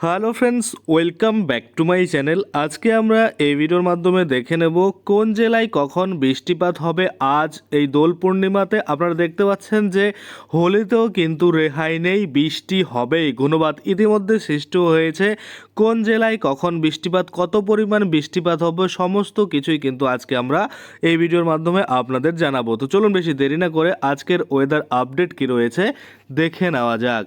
Hello friends welcome back to my channel আজকে আমরা এই ভিডিওর মাধ্যমে দেখে নেব কোন জেলায় কখন বৃষ্টিপাত হবে আজ এই দোল পূর্ণিমাতে। আপনারা দেখতে পাচ্ছেন যে হোলিতেও কিন্তু রেহাই নেই, বৃষ্টি হবেই। গুণবাদ ইতিমধ্যে সৃষ্টি হয়েছে। কোন জেলায় কখন বৃষ্টিপাত, কত পরিমাণ বৃষ্টিপাত হবে, সমস্ত কিছুই কিন্তু আজকে আমরা এই ভিডিওর মাধ্যমে আপনাদের জানাব। তো চলুন বেশি দেরি না করে আজকের ওয়েদার আপডেট কি রয়েছে, দেখে নেওয়া যাক।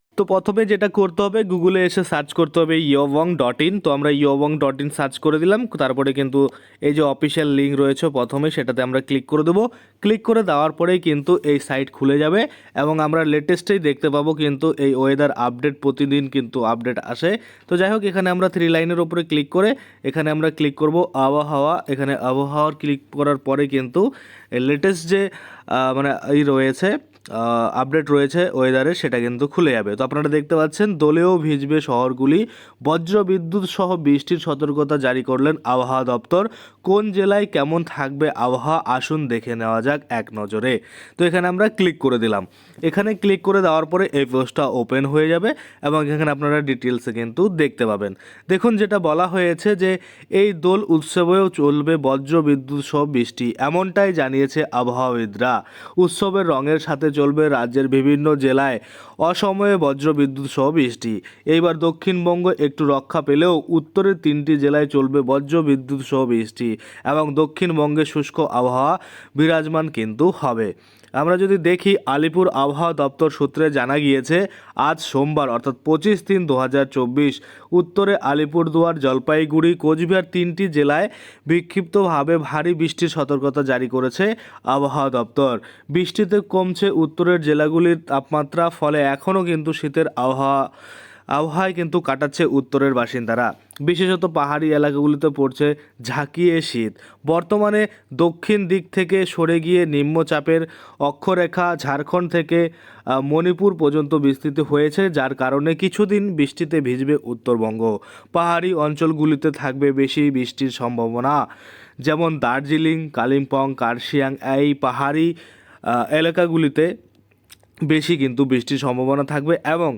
তো প্রথমে যেটা করতে হবে গুগলে এসে সার্চ করতে হবে ইয়োবং ডট ইন তো আমরা ইয়োবং ডট ইন সার্চ করে দিলাম, তারপরে কিন্তু এই যে অফিসিয়াল লিঙ্ক রয়েছে প্রথমে, সেটাতে আমরা ক্লিক করে দেবো। ক্লিক করে দেওয়ার পরেই কিন্তু এই সাইট খুলে যাবে এবং আমরা লেটেস্টেই দেখতে পাবো কিন্তু এই ওয়েদার আপডেট প্রতিদিন কিন্তু আপডেট আসে। তো যাই হোক, এখানে আমরা থ্রি লাইনের ওপরে ক্লিক করে, এখানে আমরা ক্লিক করব আবহাওয়া। এখানে আবহাওয়ার ক্লিক করার পরে কিন্তু লেটেস্ট যে মানে এই রয়েছে আপডেট রয়েছে ওয়েদারে সেটা কিন্তু খুলে যাবে। তো আপনারা দেখতে পাচ্ছেন, দোলেও ভিজবে শহরগুলি। বজ্র বিদ্যুৎ সহ বৃষ্টির সতর্কতা জারি করলেন আবহাওয়া দপ্তর। কোন জেলায় কেমন থাকবে আবহাওয়া, আসুন দেখে নেওয়া যাক এক নজরে। তো এখানে আমরা ক্লিক করে দিলাম। এখানে ক্লিক করে দেওয়ার পরে এই পোস্টটা ওপেন হয়ে যাবে এবং এখানে আপনারা ডিটেলসে কিন্তু দেখতে পাবেন। দেখুন, যেটা বলা হয়েছে যে এই দোল উৎসবেও চলবে বজ্র বিদ্যুৎ সহ বৃষ্টি, এমনটাই জানিয়েছে আবহাওয়াবিদরা। উৎসবের রঙের সাথে চলবে রাজ্যের বিভিন্ন জেলায়। অসময়ে বজ্র বিদ্যুৎ সহ বৃষ্টি। এইবার দক্ষিণবঙ্গ একটু রক্ষা পেলেও উত্তরের তিনটি জেলায় চলবে বজ্র বিদ্যুৎ সহ বৃষ্টি এবং দক্ষিণবঙ্গে শুষ্ক আবহাওয়া বিরাজমান কিন্তু হবে। আমরা যদি দেখি, আলিপুর আবহাওয়া দপ্তর সূত্রে জানা গিয়েছে, আজ সোমবার, অর্থাৎ পঁচিশ তিন দু উত্তরে আলিপুরদুয়ার, জলপাইগুড়ি, কোচবিহার তিনটি জেলায় বিক্ষিপ্তভাবে ভারী বৃষ্টির সতর্কতা জারি করেছে আবহাওয়া দপ্তর। বৃষ্টিতে কমছে উত্তরের জেলাগুলির তাপমাত্রা ফলে এখনও কিন্তু শীতের আবহাওয়া, আবহাওয়ায় কিন্তু কাটাচ্ছে উত্তরের বাসিন্দারা। বিশেষত পাহাড়ি এলাকাগুলিতে পড়ছে ঝাঁকিয়ে শীত। বর্তমানে দক্ষিণ দিক থেকে সরে গিয়ে নিম্নচাপের অক্ষরেখা ঝাড়খণ্ড থেকে মণিপুর পর্যন্ত বিস্তৃত হয়েছে, যার কারণে কিছুদিন বৃষ্টিতে ভিজবে উত্তরবঙ্গ। পাহাড়ি অঞ্চলগুলিতে থাকবে বেশি বৃষ্টির সম্ভাবনা, যেমন দার্জিলিং, কালিম্পং, কার্শিয়াং, এই পাহাড়ি এলাকাগুলিতে বেশি কিন্তু বৃষ্টির সম্ভাবনা থাকবে এবং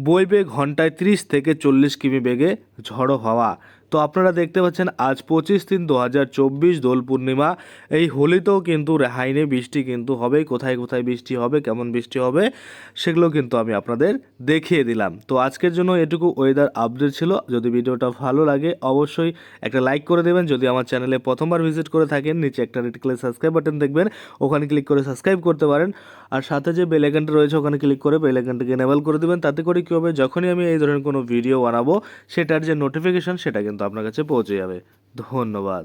বইবে ঘন্টায় ত্রিশ থেকে চল্লিশ কিমি বেগে ঝড়ো হওয়া। তো আপনারা দেখতে পাচ্ছেন, আজ পঁচিশ তিন দু হাজার চব্বিশ দোল পূর্ণিমা। এই হোলিতেও কিন্তু রেহাই নেই বৃষ্টি কিন্তু হবে কোথায় কোথায় বৃষ্টি হবে, কেমন বৃষ্টি হবে, সেগুলো কিন্তু আমি আপনাদের দেখিয়ে দিলাম। তো আজকের জন্য এটুকু ওয়েদার আপডেট ছিল। যদি ভিডিওটা ভালো লাগে, অবশ্যই একটা লাইক করে দেবেন। যদি আমার চ্যানেলে প্রথমবার ভিজিট করে থাকেন, নিচে একটা রেড কালার সাবস্ক্রাইব বাটন দেখবেন। ওখানে ক্লিক করে সাবস্ক্রাইব করতে পারেন। আর সাথে যে বেল আইকনটা রয়েছে, ওখানে ক্লিক করে বেল আইকনটাকে এনেবল করে দেবেন। তাতে করে কী হবে, যখনই আমি এই ধরনের কোনো ভিডিও বানাবো, সেটার যে নোটিফিকেশন সেটা কিন্তু আপনার কাছে পৌঁছে যাবে। ধন্যবাদ।